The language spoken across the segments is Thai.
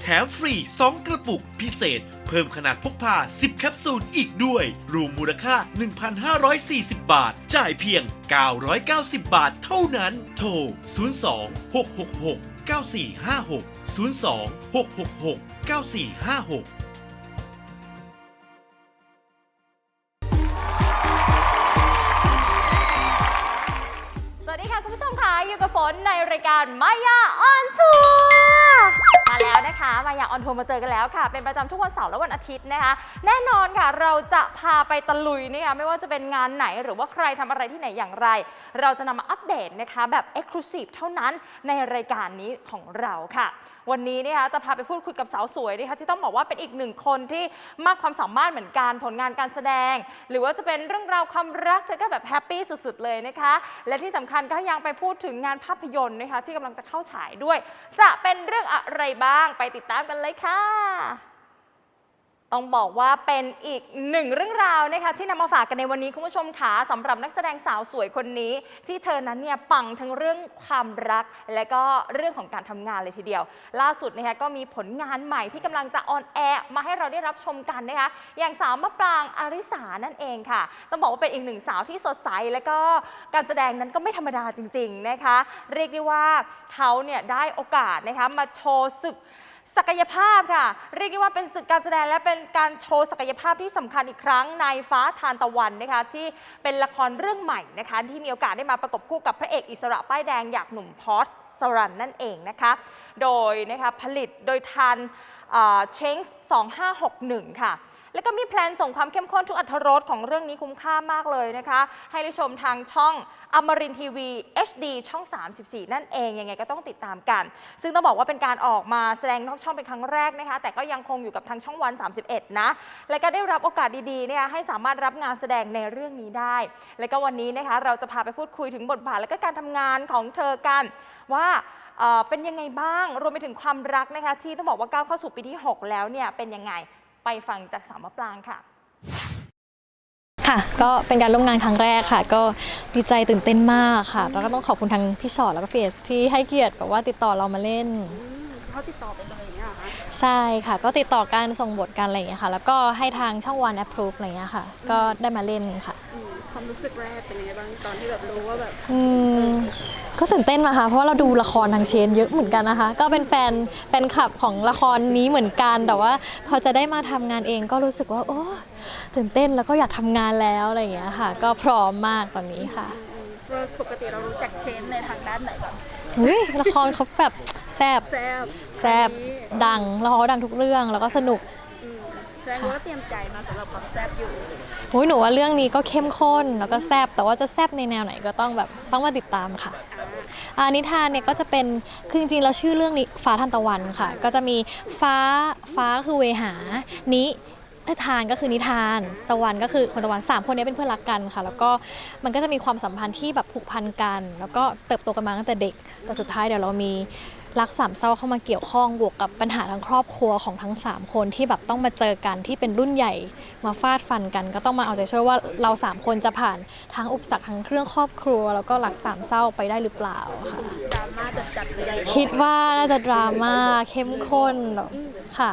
แถมฟรี 2 กระปุกพิเศษ เพิ่มขนาดพกพา 10 แคปซูลอีกด้วย รวมมูลค่า 1,540 บาท จ่ายเพียง 990 บาทเท่านั้น โทร 02 666 9456 02 666 9456สวัสดีค่ะ คุณผู้ชมค่ะอยู่กับฝนในรายการมายาออนทัวร์ แล้วนะคะมายาออนทัวร์มาเจอกันแล้วค่ะ เป็นประจำทุกวันเสาร์และวันอาทิตย์นะคะ แน่นอนค่ะ เราจะพาไปตะลุยนะคะไม่ว่าจะเป็นงานไหนหรือว่าใครทำอะไรที่ไหนอย่างไร เราจะนำมาอัปเดตนะคะแบบ Exclusive เท่านั้นในรายการนี้ของเราค่ะ วันนี้นะคะจะพาไปพูดคุยกับสาวสวยนะคะที่ต้องบอกว่าเป็นอีกหนึ่งคนที่มากความสามารถเหมือนกันผลงานการแสดง หรือว่าจะเป็นเรื่องราวความรักเธอก็แบบแฮปปี้สุดๆเลยนะคะ และที่สำคัญก็ยังไปพูดถึงงานภาพยนตร์นะคะที่กำลังจะเข้าฉายด้วย จะเป็นเรื่องอะไรบ้างไปติดตามกันเลยค่ะ ต้องบอกว่าเป็นอีกหนึ่งเรื่องราวนะคะที่นำมาฝากกันในวันนี้คุณผู้ชมขาสำหรับนักแสดงสาวสวยคนนี้ ที่เธอนั้นเนี่ยปังทั้งเรื่องความรัก และก็เรื่องของการทำงานเลยทีเดียว ล่าสุดนะคะก็มีผลงานใหม่ที่กำลังจะออนแอร์มาให้เราได้รับชมกันนะคะอย่างสาวมะปรางอาริสานั่นเองค่ะ ต้องบอกว่าเป็นอีกหนึ่งสาวที่สดใส และก็การแสดงนั้นก็ไม่ธรรมดาจริง ๆนะคะ เรียกได้ว่าเขาเนี่ยได้โอกาสนะคะมาโชว์ศึก ศักยภาพค่ะ เรียกได้ว่าเป็นศึกการแสดงและเป็นการโชว์ศักยภาพที่สำคัญอีกครั้งในฟ้าทานตะวันนะคะที่เป็นละครเรื่องใหม่นะคะที่มีโอกาสได้มาประกบคู่กับพระเอกอิสระป้ายแดงอยากหนุ่มพอสสรันนั่นเองนะคะโดยนะคะผลิตโดยทันเชง2561 ค่ะ แล้วก็มีแพลนส่งความเข้มข้นทุกอัธรสของเรื่องนี้คุ้มค่ามากเลยนะคะ ให้ได้ชมทางช่องอมรินทีวี HD ช่อง 34 นั่นเอง ยังไงก็ต้องติดตามกัน ซึ่งต้องบอกว่าเป็นการออกมาแสดงนอกช่องเป็นครั้งแรกนะคะ แต่ก็ยังคงอยู่กับทางช่องวัน 31 นะ และก็ได้รับโอกาสดีๆเนะคะให้สามารถรับงานแสดงในเรื่องนี้ได้ และก็วันนี้นะคะเราจะพาไปพูดคุยถึงบทบาทและก็การทำงานของเธอกันว่าเอ่อเป็นยังไงบ้าง รวมไปถึงความรักนะคะที่ต้องบอกว่าก้าวเข้าสู่ปีที่ 6 แล้วเนี่ยเป็นยังไง ไปฟังจากสาวมะปรางค่ะ ค่ะก็เป็นการร่วมงานครั้งแรกค่ะ ก็ดีใจตื่นเต้นมากค่ะ แล้วก็ต้องขอบคุณทางพี่ชอตแล้วก็พี่เอสที่ให้เกียรติแบบว่าติดต่อเรามาเล่น เขาติดต่อไปเลยเนี่ยเหรอคะใช่ค่ะ ก็ติดต่อการส่งบทกันอะไรอย่างเงี้ยค่ะ แล้วก็ให้ทางช่องวัน approve อะไรอย่างเงี้ยค่ะ ก็ได้มาเล่นค่ะอืม ความรู้สึกแรกเป็นยังไงบ้างตอนที่แบบรู้ว่าแบบอืมก็ตื่นเต้นมาค่ะเพราะว่าเราดูละครทางเชนเยอะเหมือนกันนะคะ ก็เป็นแฟนแฟนคลับของละครนี้เหมือนกัน แต่ว่าพอจะได้มาทำงานเองก็รู้สึกว่า โอ้ตื่นเต้นแล้วก็อยากทำงานแล้วอะไรอย่างเงี้ยค่ะ ก็พร้อมมากตอนนี้ค่ะอืมว่าปกติเรารู้จักเชนในทางด้านไหนบ้างอุ๊ยละครเขาแบบแซบแซบแซบดังละครดังทุกเรื่องแล้วก็สนุก อืมแสดงว่าเตรียมใจมาสำหรับความแซบอยู่ โหุยหนูว่าเรื่องนี้ก็เข้มข้นแล้วก็แซบแต่ว่าจะแซบในแนวไหนก็ต้องแบบต้องมาติดตามค่ะอานิทานเนี่ยก็จะเป็นคือจริงๆแล้วชื่อเรื่องนี้ฟ้าทันตะวันค่ะ ก็จะมีฟ้าฟ้าคือเวหานิทานก็คือนิทานตะวันก็คือคนตะวันสามคนนี้เป็นเพื่อนรักกันค่ะ แล้วก็มันก็จะมีความสัมพันธ์ที่แบบผูกพันกัน แล้วก็เติบโตกันมาตั้งแต่เด็กแต่สุดท้ายเดี๋ยวเรามี รักสามเศร้าเข้ามาเกี่ยวข้องบวกกับปัญหาทางครอบครัวของทั้ง 3 คนที่แบบต้องมาเจอกันที่เป็นรุ่นใหญ่มาฟาดฟันกัน ก็ต้องมาเอาใจช่วยว่าเราสามคนจะผ่านทั้งอุปสรรคทั้งเครื่องครอบครัว แล้วก็รักสามเศร้าไปได้หรือเปล่าค่ะดราม่าจัดจัดคิดว่าน่าจะดราม่าเข้มข้นค่ะ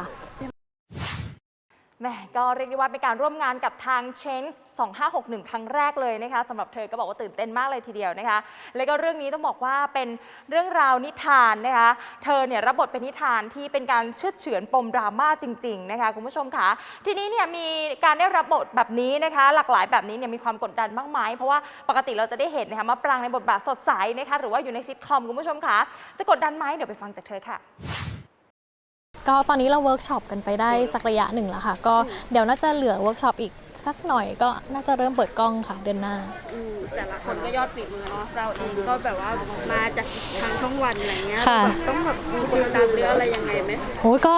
แม่ก็เรียกได้ว่าเป็นการร่วมงานกับทาง Change 2561 ครั้งแรกเลยนะคะสำหรับเธอก็บอกว่าตื่นเต้นมากเลยทีเดียวนะคะ แล้วก็เรื่องนี้ต้องบอกว่าเป็นเรื่องราวนิทานนะคะ เธอเนี่ยรับบทเป็นนิทานที่เป็นการเชือดเฉือนปมดราม่าจริง ๆ นะคะคุณผู้ชมคะทีนี้เนี่ยมีการได้รับบทแบบนี้นะคะ หลากหลายแบบนี้เนี่ยมีความกดดันมากไหมเพราะว่าปกติเราจะได้เห็นนะคะมาปรางในบทบาทสดใสนะคะหรือว่าอยู่ในซิทคอมคุณผู้ชมคะจะกดดันไหมเดี๋ยวไปฟังจากเธอค่ะ ก็ตอนนี้เราเวิร์กช็อปกันไปได้สักระยะหนึ่งแล้วค่ะ ก็เดี๋ยวน่าจะเหลือเวิร์กช็อปอีกสักหน่อยก็น่าจะเริ่มเปิดกล้องค่ะเดือนหน้า อืมแต่ละคนก็ยอดฝีมือเนาะเราเองก็แบบว่ามาจากทางช่องวันอะไรเงี้ยค่ะ แบบต้องแบบมีกดดันหรืออะไรยังไงไหมโอ้ยก็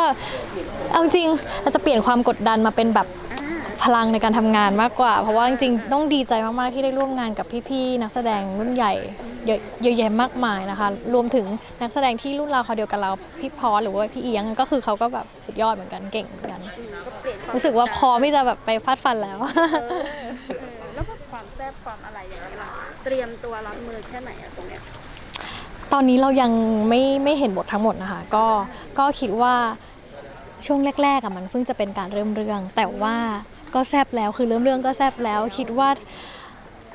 เอาจริงเราจะเปลี่ยนความกดดันมาเป็นแบบอ่า พลังในการทำงานมากกว่า เพราะว่าจริงๆต้องดีใจมากๆที่ได้ร่วมงานกับพี่ๆนักแสดงรุ่นใหญ่เยอะเยอะแยะมากมายนะคะ รวมถึงนักแสดงที่รุ่นราวเขาวเดียวกับเราพี่พอสหรือว่าพี่เอียงก็คือเขาก็แบบสุดยอดเหมือนกันเก่งเหมือนกันก็เปลี่ยนควมรู้สึกว่าพร้อมที่จะแบบไปฟาดฟันแล้วเออเออแล้วก็ความแซ่บความอะไรอย่างเงี้ยล่ะเตรียมตัวรับมือแค่ไหนอะตรงเนี้ยตอนนี้เรายังไม่ไม่เห็นบททั้งหมดนะคะ ก็ก็คิดว่าช่วงแรกๆอะมันเพิ่งจะเป็นการเริ่มเรื่อง แต่ว่า ก็แซบแล้วคือเริ่มเรื่องก็แซบแล้วคิดว่า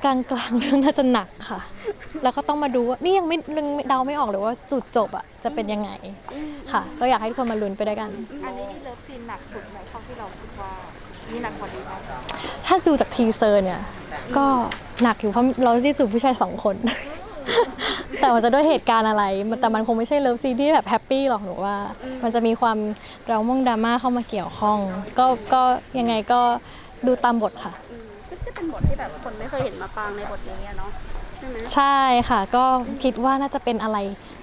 กลางกลางๆเรื่องน่าจะหนักค่ะ แล้วก็ต้องมาดูว่านี่ยังไม่ยังเดาไม่ออกเลยว่าจุดจบอะจะเป็นยังไงค่ะ ก็อยากให้ทุกคนมาลุ้นไปด้วยกัน อันนี้ที่เลิฟซีนหนักสุดไหมเท่าที่เราคิดว่ามีหนักกว่านี้ไหมถ้าดูจากทีเซอร์เนี่ย ก็หนักอยู่เพราะเราที่จูบผู้ชายสองคน แต่มันจะด้วยเหตุการณ์อะไรมันแต่มันคงไม่ใช่เลิฟซีนที่แบบแฮปปี้หรอกหนูว่า มันจะมีความดราม่งดราม่าเข้ามาเกี่ยวข้อง ก็ก็ยังไงก็ดูตามบทค่ะอืมก็จะเป็นบทที่แบบคนไม่เคยเห็นมาปรางในบทนี้อะเนาะใช่ไหมใช่ค่ะ ก็คิดว่าน่าจะเป็นอะไร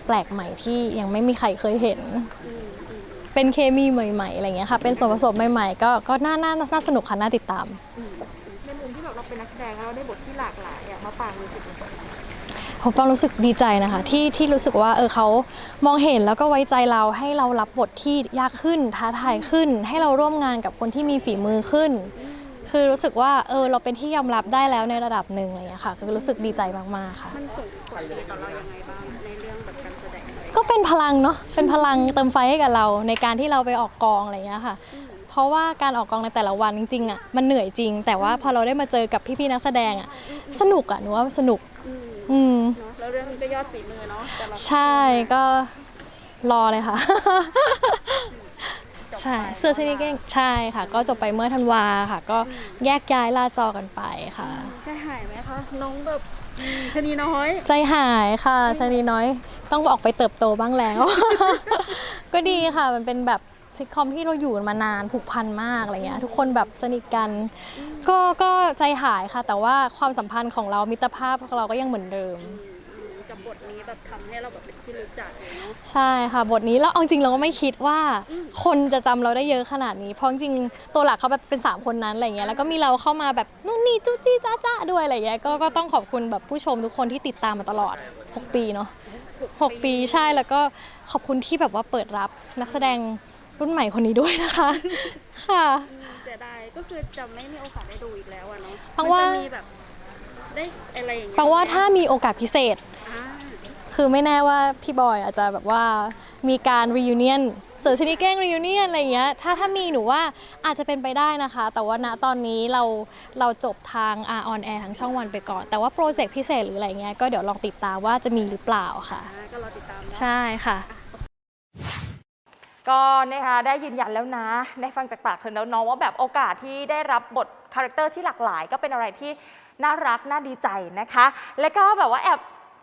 แปลกใหม่ที่ยังไม่มีใครเคยเห็น อืมอืมเป็นเคมีใหม่ๆอะไรเงี้ยค่ะ เป็นส่วนผสมใหม่ๆ ก็ก็น่าน่าน่าสนุกค่ะน่าติดตาม อืมในมุมที่แบบเราเป็นนักแสดงแล้วเราได้บทที่หลากหลายอะมาปรางรู้สึกยังไง ผมก็รู้สึกดีใจนะคะที่ที่รู้สึกว่าเออเขามองเห็นแล้วก็ไว้ใจเราให้เรารับบทที่ยากขึ้นท้าทายขึ้น ให้เราร่วมงานกับคนที่มีฝีมือขึ้น คือรู้สึกว่าเออเราเป็นที่ยอมรับได้แล้วในระดับหนึ่งอะไรอย่างเงี้ยค่ะ คือรู้สึกดีใจมากๆค่ะ มันส่งผลดีต่อเรายังไงบ้างในเรื่องแบบการแสดงอะไรก็เป็นพลังเนาะเป็นพลังเติมไฟให้กับเราในการที่เราไปออกกองอะไรอย่างเงี้ยค่ะเพราะว่าการออกกองในแต่ละวันจริงๆอะมันเหนื่อยจริง แต่ว่าพอเราได้มาเจอกับพี่ๆนักแสดงอะสนุกอะหนูว่าสนุก อืมอืม เนาะแล้วเรื่องนี้ก็ยอดฝีมือเนาะแต่ละใช่ก็รอเลยค่ะ ใช่เสื้อชนิดเก้งใช่ค่ะ ก็จบไปเมื่อธันวาค่ะ ก็แยกย้ายลาจอกันไปค่ะ ใจหายไหมคะ น้องแบบอืมชะนีน้อย ใจหายค่ะชานีน้อยต้องออกไปเติบโตบ้างแล้ว ก็ดีค่ะมันเป็นแบบ ซิทคอมที่เราอยู่กันมานานผูกพันมากอะไรเงี้ยทุกคนแบบสนิทกันก็ก็ใจหายค่ะ แต่ว่าความสัมพันธ์ของเรามิตรภาพของเราก็ยังเหมือนเดิมอืมกับบทนี้แบบทำให้เราแบบเป็นที่รู้จักเลยเนาะใช่ค่ะบทนี้แล้วเอาจริงเราก็ไม่คิดว่าคนจะจำเราได้เยอะขนาดนี้ เพราะจริงตัวหลักเขาแบบเป็น 3 คนนั้นอะไรเงี้ยแล้วก็มีเราเข้ามาแบบนู่นนี่จู้จี้จ้าจ้าด้วยอะไรเงี้ยก็ก็ต้องขอบคุณแบบผู้ชมทุกคนที่ติดตามมาตลอด 6 ปีเนาะ6 ปีใช่แล้วก็ขอบคุณที่แบบว่าเปิดรับนักแสดง รุ่นใหม่คนนี้ด้วยนะคะ ค่ะอืมเสียดายก็คือจะไม่มีโอกาสได้ดูอีกแล้วอะเนาะปังว่ามันจะมีแบบได้อะไรอย่างเงี้ยแปลว่าถ้ามีโอกาสพิเศษ อ่าคือไม่แน่ว่าพี่บอยอาจจะแบบว่ามีการ reunion เสือชนิดเก้ง reunion อะไรอย่างเงี้ย ถ้าถ้ามีหนูว่าอาจจะเป็นไปได้นะคะ แต่ว่าณตอนนี้เราเราจบทางออนแอร์ทางช่องวันไปก่อน แต่ว่าโปรเจกต์พิเศษหรืออะไรเงี้ยก็เดี๋ยวลองติดตามว่าจะมีหรือเปล่าค่ะ อ่าก็รอติดตามเนาะ ใช่ค่ะ ก็นะคะได้ยืนยันแล้วนะได้ฟังจากปากเธอแล้วน้องว่าแบบโอกาสที่ได้รับบทคาแรคเตอร์ที่หลากหลาย ก็เป็นอะไรที่น่ารักน่าดีใจนะคะ แล้วก็แบบว่าแอบ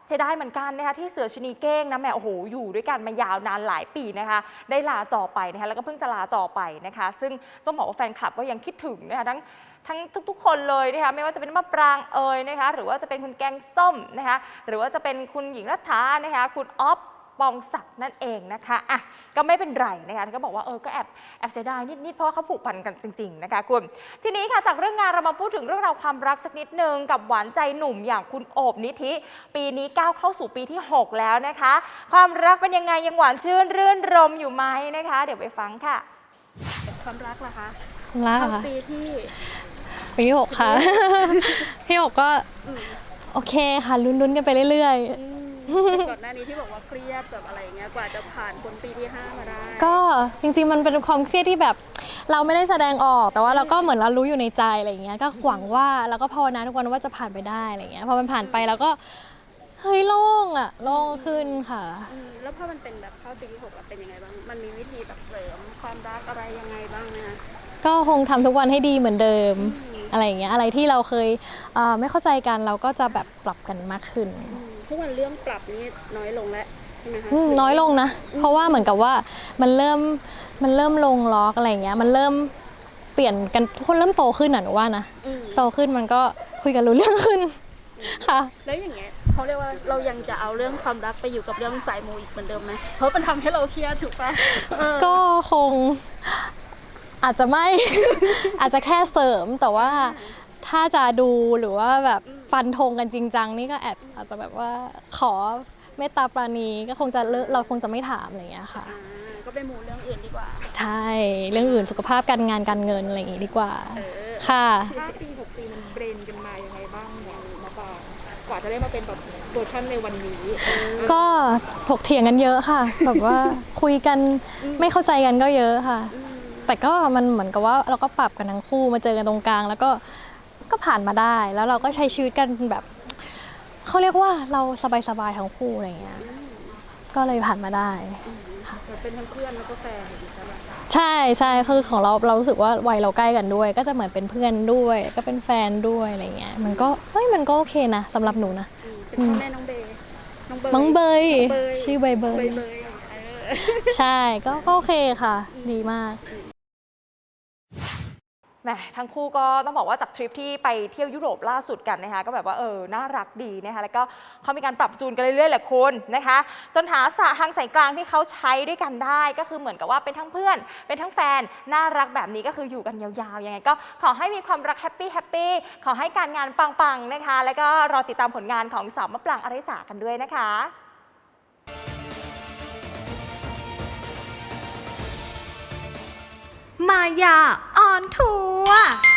เสียดายเหมือนกันนะคะที่เสือชนีเก้งนะแม่โอ้โหอยู่ด้วยกันมายาวนานหลายปีนะคะได้ลาจอไปนะคะแล้วก็เพิ่งจะลาจอไปนะคะ ซึ่งต้องบอกว่าแฟนคลับก็ยังคิดถึงนะคะทั้งทั้งทุก ๆ คนเลยนะคะไม่ว่าจะเป็นมะปรางเอ่ยนะคะหรือว่าจะเป็นคุณแกงส้มนะคะหรือว่าจะเป็นคุณหญิงรัฐานะคะคุณอ๊อฟ ปองศักดิ์นั่นเองนะคะอะก็ไม่เป็นไรนะคะก็บอกว่าเออก็แอบแอบเสียดายนิดๆเพราะว่าเขาผูกพันกันจริงๆนะคะคุณทีนี้ค่ะจากเรื่องงานเรามาพูดถึงเรื่องราวความรักสักนิดนึงกับหวานใจหนุ่มอย่างคุณโอบนิธิ ปีนี้ก้าวเข้าสู่ปีที่ 6 แล้วนะคะ ความรักเป็นยังไงยังหวานชื่นรื่นรมอยู่ไหมนะคะ เดี๋ยวไปฟังค่ะความรักล่ะคะรักเข้าค่ะปีที่ ปีที่หกค่ะ พี่หกก็ อืม โอเคค่ะลุ้นๆกันไปเรื่อยอืมแต่ ก่อนหน้านี้ที่บอกว่าเครียดแบบอะไรอย่างเงี้ยกว่าจะผ่านพ้นปีที่ห้ามาได้ๆก็จริงๆมันเป็นความเครียดที่แบบ เราไม่ได้แสดงออกแต่ว่าเราก็เหมือนเรารู้อยู่ในใจอะไรอย่างเงี้ยก็หวังว่าแล้วก็ภาวนาทุกวันว่าจะผ่านไปได้อะไรอย่างเงี้ยพอมันผ่านไปแล้วก็เฮ้ยโล่งอะโล่งขึ้นค่ะ อืมแล้วพอมันเป็นแบบเข้าปีที่หกอะเป็นยังไงบ้าง มันมีวิธีแบบเสริมความรักอะไรยังไงบ้างไหมคะ ก็คงทำทุกวันให้ดีเหมือนเดิมอะไรอย่างเงี้ยอะไรที่เราเคยเอ่อไม่เข้าใจกันเราก็จะแบบปรับกันมากขึ้น อืม ทุกวันเรื่องปรับนี่น้อยลงแล้วใช่ไหมคะอืมน้อยลงนะ เพราะว่าเหมือนกับว่ามันเริ่มมันเริ่มลงล็อกอะไรอย่างเงี้ย มันเริ่มเปลี่ยนกันทุกคนเริ่มโตขึ้นอะหนูว่านะ อืมโตขึ้นมันก็คุยกันรู้เรื่องขึ้น ค่ะ แล้วอย่างเงี้ยเขาเรียกว่าเรายังจะเอาเรื่องความรักไปอยู่กับเรื่องสายมูอีกเหมือนเดิมไหมเพราะมันทำให้เราเครียดถูกปะเออก็คงอาจจะไม่ อาจจะแค่เสริมแต่ว่าถ้าจะดูหรือว่าแบบ ฟันธงกันจริงจังนี่ก็แอบอาจจะแบบว่าขอเมตตาปราณีก็คงจะเลิกเราคงจะไม่ถามอะไรอย่างเงี้ยค่ะอ่าก็ไปมูเรื่องอื่นดีกว่า ใช่ เรื่องอื่นสุขภาพการงานการเงินอะไรอย่างงี้ดีกว่า เออค่ะห้าปีหกปีมันเบรนกันมายังไงบ้างเนี่ยมาปางกว่าจะได้มาเป็นแบบเวอร์ชันในวันนี้เออก็ถกเถียงกันเยอะค่ะ แบบว่าคุยกันไม่เข้าใจกันก็เยอะค่ะ แต่ก็มันเหมือนกับว่าเราก็ปรับกันทั้งคู่มาเจอกันตรงกลาง แล้วก็ ก็ผ่านมาได้ แล้วเราก็ใช้ชีวิตกันแบบเขาเรียกว่าเราสบายๆทั้งคู่อะไรอย่างเงี้ย ก็เลยผ่านมาได้แบบเป็นทั้งเพื่อนแล้วก็แฟนอีกแล้วอะใช่ใช่คือของเราเรารู้สึกว่าวัยเราใกล้กันด้วย ก็จะเหมือนเป็นเพื่อนด้วย ก็เป็นแฟนด้วยอะไรเงี้ย มันก็เฮ้ยมันก็โอเคนะสำหรับหนูนะอืมเป็นพ่อแม่น้องเบย์น้องเบย์น้องเบยน้องเบยชื่อใบเบเบยยเบยเออใช่ก็ก็โอเคค่ะ ดีมากแหมทั้งคู่ก็ต้องบอกว่าจากทริปที่ไปเที่ยวยุโรปล่าสุดกันนะคะก็แบบว่าเออน่ารักดีนะคะแล้วก็เขามีการปรับจูนกันเรื่อยๆแหละคุณนะคะ จนหาสะทางสายกลางที่เขาใช้ด้วยกันได้ ก็คือเหมือนกับว่าเป็นทั้งเพื่อน เป็นทั้งแฟนน่ารักแบบนี้ก็คืออยู่กันยาวๆยังไงก็ขอให้มีความรักแฮปปี้แฮปปี้ขอให้การงานปังๆนะคะ แล้วก็รอติดตามผลงานของสาวมะปรางอริสากันด้วยนะคะ มายาออนทัวร์